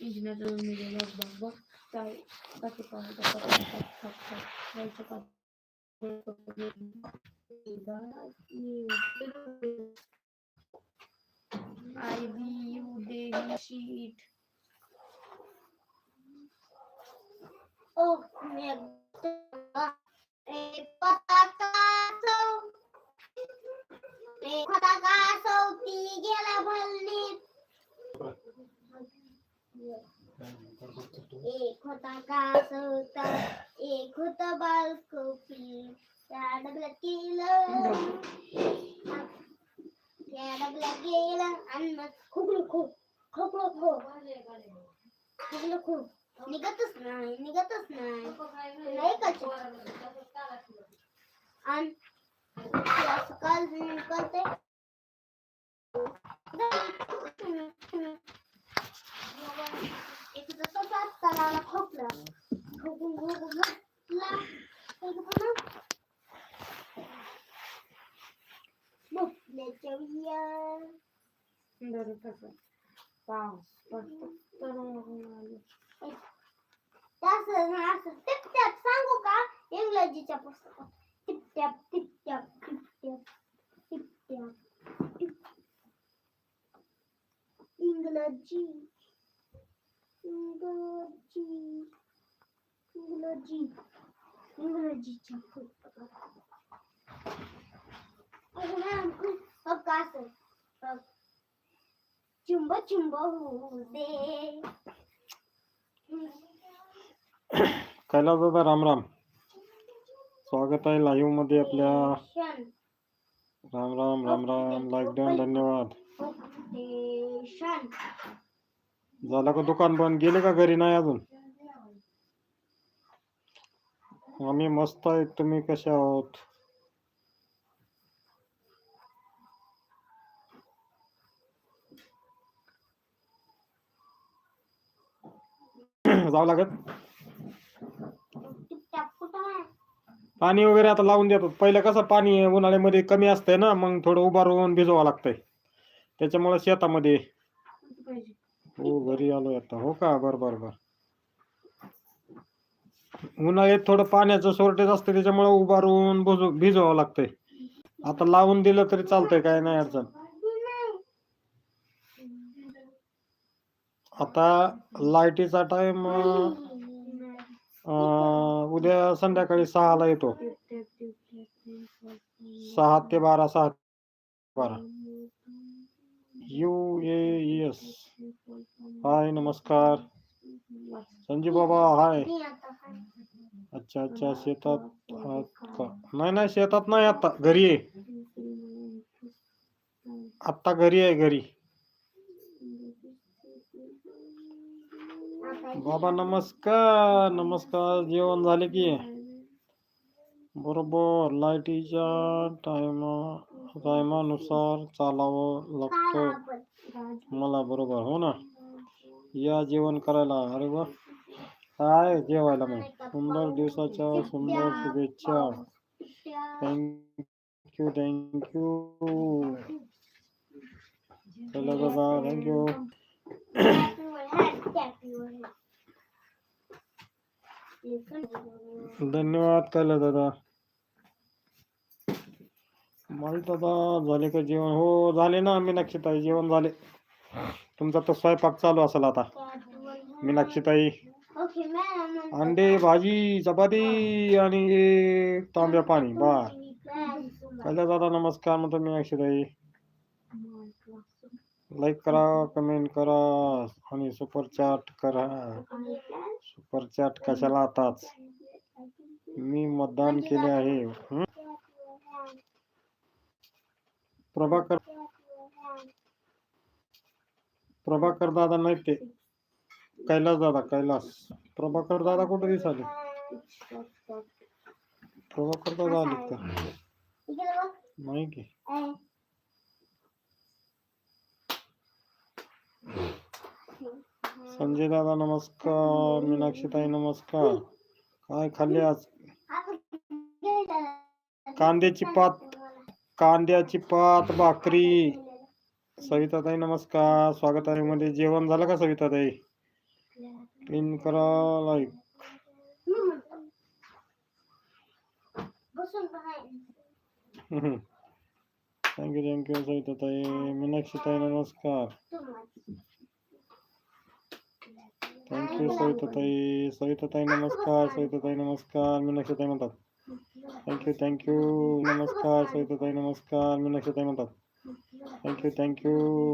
Engineer मिळेल बघ बघ काय कसे पाहू I B U Daily sheet. Oh, merda. Eh, पताका eh, पताका चौथी गेला भल्लीत एक होता कास होता एक होत बालकोपी त्या डबल्यात गेलं त्या केलं गेलं अन्न खुकलं खूप खोकलो खूप खोकलं खूप निघतच नाही निघतच नाही नाही कच आणि करते सांगू का इंग्रजीच्या पुस्तकात टिपटॅप टिपटॅप टिपटॅप टिपटॅप टिप इंग्रजी इंग्रजी इंग्रजी इंग्रजीच्या पुस्तकात. चुंब चुंब होऊ दे. कैलास दादा राम राम. स्वागत आहे लाईव्हमध्ये आपल्या राम राम राम राम. लाईक धन्यवाद. झालं का दुकान बंद? गेले का घरी? नाही अजून. आम्ही मस्त आहे तुम्ही कसे आहोत? जावं लागत पाणी वगैरे आता लावून देतात पहिलं कसं पाणी उन्हाळ्यामध्ये कमी असतंय ना मग थोडं उभारून भिजवावं लागतंय. त्याच्यामुळे शेतामध्ये हो घरी आलो आता हो का? बर बर बर. उन्हाळ्यात थोडं पाण्याचं शॉर्टेज असतं त्याच्यामुळे उभारून राहून भिजवावं लागतंय. आता लावून दिलं तरी चालतंय काय नाही अडचण. आता लाईटीचा टाइम उद्या संध्याकाळी सहाला येतो. सहा ते बारा सहा बारा. U A S. हाय नमस्कार। संजीव बाबा हाय? अच्छा अच्छा शेतात का नाही नाही शेतात नाही आता घरी आहे आत्ता घरी आहे घरी बाबा नमस्कार नमस्कार जेवण झाले की? बरोबर लाईटीच्या टायमा टायमानुसार चालावं लागतं मला बरोबर, हो ना? या जेवण करायला, अरे वा काय जेवायला मग सुंदर दिवसाच्या सुंदर शुभेच्छा। थँक्यू थँक्यू चला बाबा थँक्यू धन्यवाद कैला दादा। माळी दादा झाले का जेवण? हो झाले ना मीनाक्षीताई जेवण झाले. तुमचा तर स्वयंपाक चालू असेल आता. मीनाक्षीताई. अंडे भाजी चपाती आणि तांब्या पाणी बा पहिल्या दादा नमस्कार म्हणतो मीनाक्षीताई. लाईक करा कमेंट करा आणि सुपर चॅट करा. सुपर चॅट कशाला आताच? मी मतदान केले आहे. प्रभाकर प्रभाकर दादा नाही ते. कैलास दादा, कैलास. प्रभाकर दादा कुठे दिसाले प्रभाकर दादा का? नाही की. संजय दादा, नमस्कार. मीनाक्षीताई, नमस्कार. काय खाल्ले आज? कांद्याची पात. कांद्याची पात भाकरी. सविताताई नमस्कार. स्वागत आहे मध्ये. जेवण झालं का सविताताई? पिन करा लाईक. पाहाय थँक्यू थँक्यू सविताताई. मीनाक्षीताई नमस्कार. थँक्यू सविताताई. सविताताई नमस्कार. सविताताई नमस्कार. मीनाक्षीताई म्हणतात. थँक्यू थँक्यू नमस्कार सविताताई नमस्कार मीनाक्षीताई म्हणतात थँक्यू थँक्यू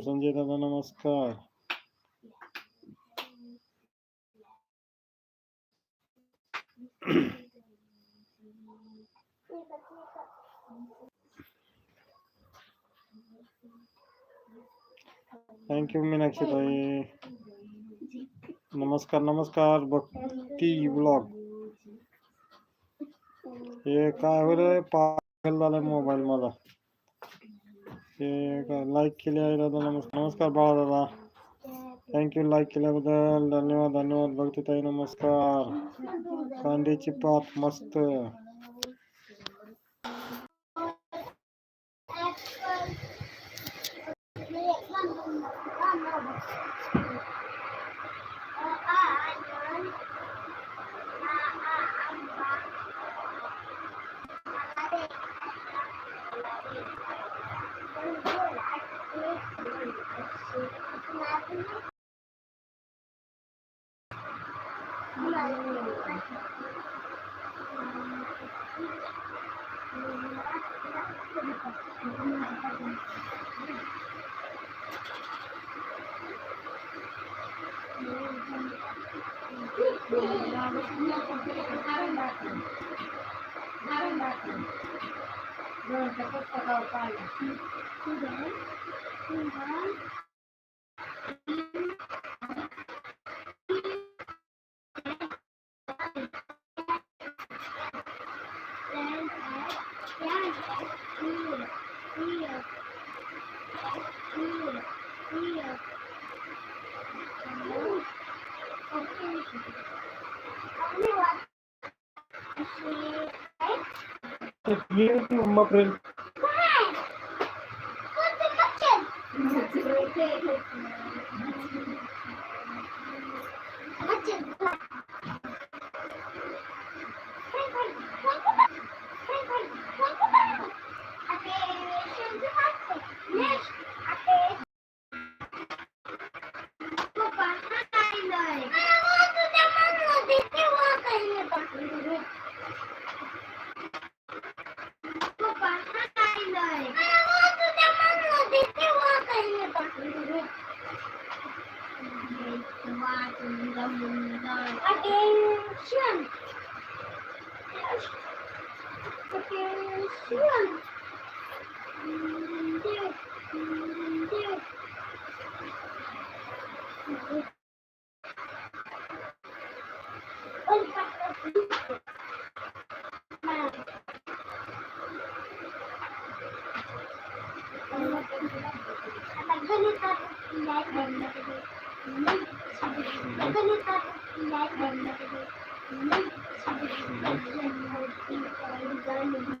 संजय दादा नमस्कार थँक्यू मीनाक्षीताई नमस्कार नमस्कार भक्ती ब्लॉग हे काय होईल पागल झालाय मोबाईल मला. हे काय लाईक केले आहे दादा नमस्कार नमस्कार बाळा दादा. थँक्यू लाईक केल्याबद्दल. धन्यवाद धन्यवाद. भक्तीताई नमस्कार. कांद्याची पात मस्त. Thank you. Вірно, макрель. Макрель! Thank you.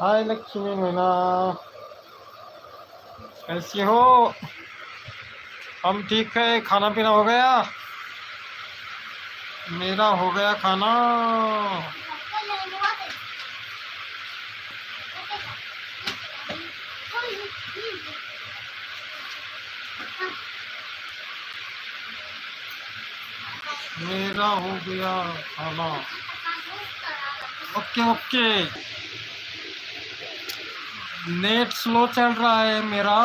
हाय लक्ष्मी मैना कैसी हो हम ठीक है खाना पीना हो गया मेरा हो गया खाना मेरा हो गया खाना ओके ओके नेट स्लो चल रहा है मेरा।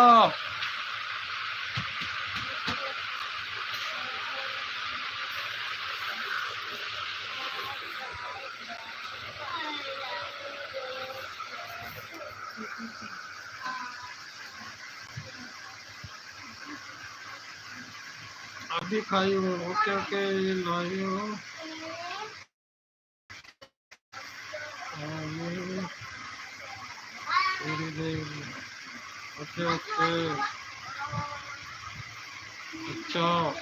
अभी खाई हो। ओके ओके लाई हो आलू, ओके ओके। अच्छा।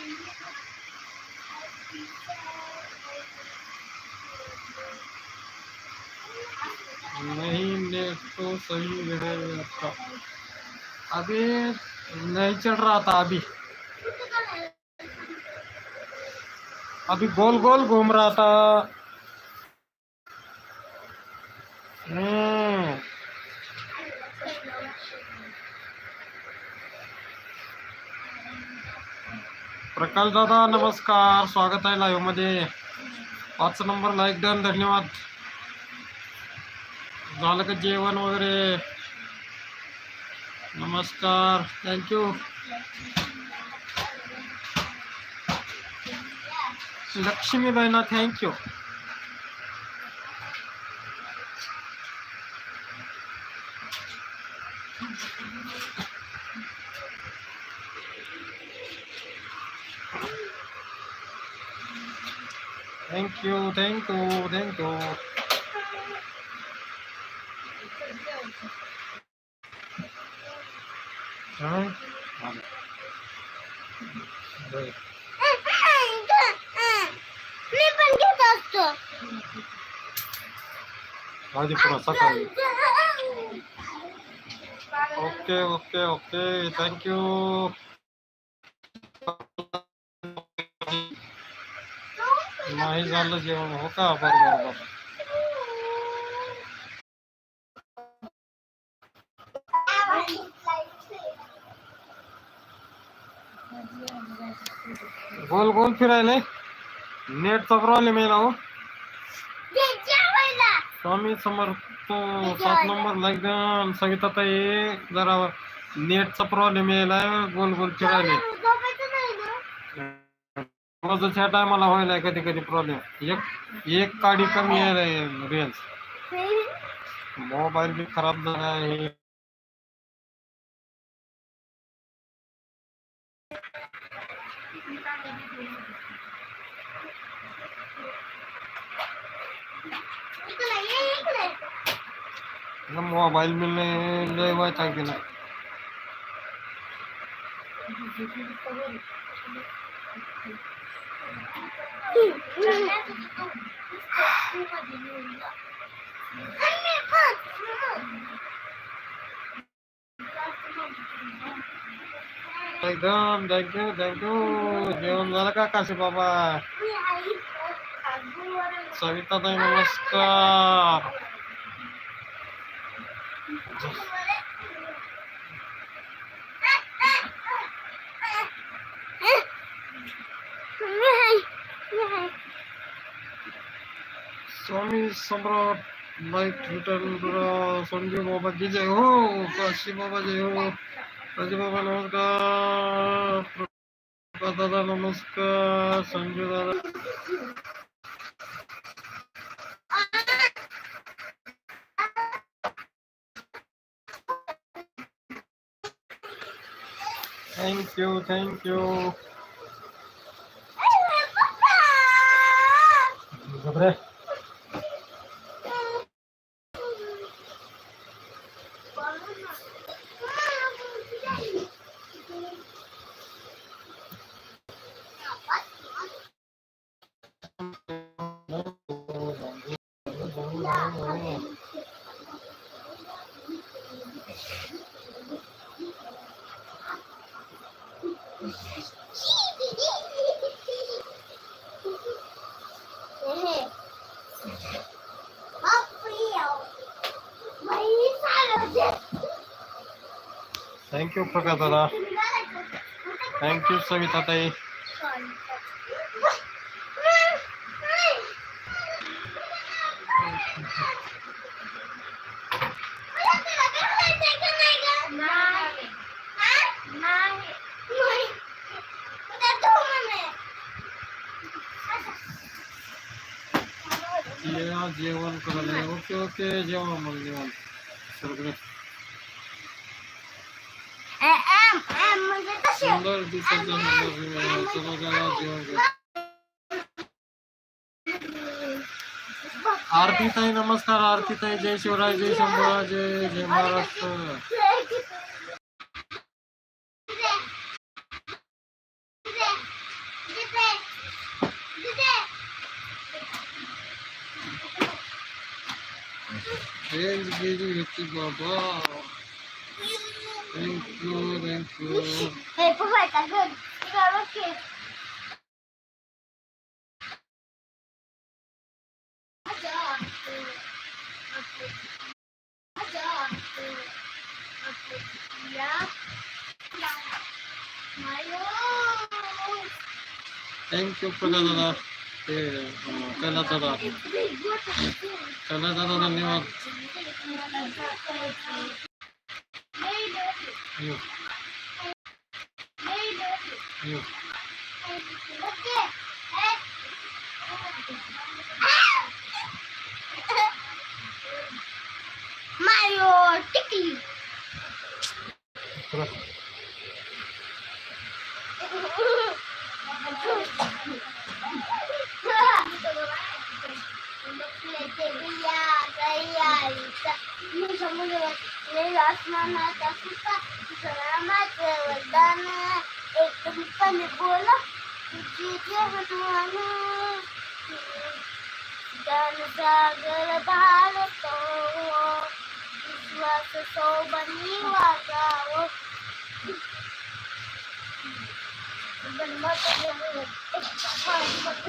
नहीं, नेट तो सही है आपका। अभी नहीं चल रहा था अभी। अभी गोल गोल घूम रहा था। प्रकाश दादा, नमस्कार, स्वागत आहे लाईव्ह मध्ये. पाच नंबर लाईक डन धन्यवाद. झालं का जेवण वगैरे? नमस्कार thank you Lakshmi Bahina thank you Thank you, thank you, thank you. はい。Hadi purasa kali. Oke, oke, oke. Thank you. नाही झालं जेवण हो का गोल गोल फिरायले नेटचा प्रॉब्लेम आहे ना स्वामी समर्थ, सात नंबर लागेल सविता ताई, जरा नेटचा प्रॉब्लेम यायला गोल गोल फिरायले रोजच्या टायमाला व्हायला कधी कधी प्रॉब्लेम एक एक काडी कमी यायला रेंज मोबाईल बी खराब झाला आहे. मोबाईल मी लय वैताग दिला एकदम थँक्यू थँक्यू जेवण झालं का काशी बाबा सविता ताई नमस्कार स्वामी सम्राट लाईक रिटर्न संजू बाबा की जय हो, काशी बाबा जय हो। राजू बाबा, नमस्कार। दादा, नमस्कार। संजू दादा। थँक्यू थँक्यू घबरे थँक्यू प्रकाश दादा थैंक यू सविता ताई या जेवण करायला ओके ओके जेवा मग जेवण जाणार चला जरा जेवण आरती ताई नमस्कार आरती ताई जय शिवराय जय शंभूराज जय जय महाराष्ट्र। रेंज गेली होती बाबा Thank you thank you Hey, perfect. I'm good. You got okay. Thank you Prakash Dada ते कैलास दादा कैलास Mario, Tiki. Лежать на нас, а сука, сама ты вот данная. एकदम पहले बोला तुझे जे हनुमाना ज्ञान सागर भारतो विश्वास सोबनी वागावो बनवा तो एक चार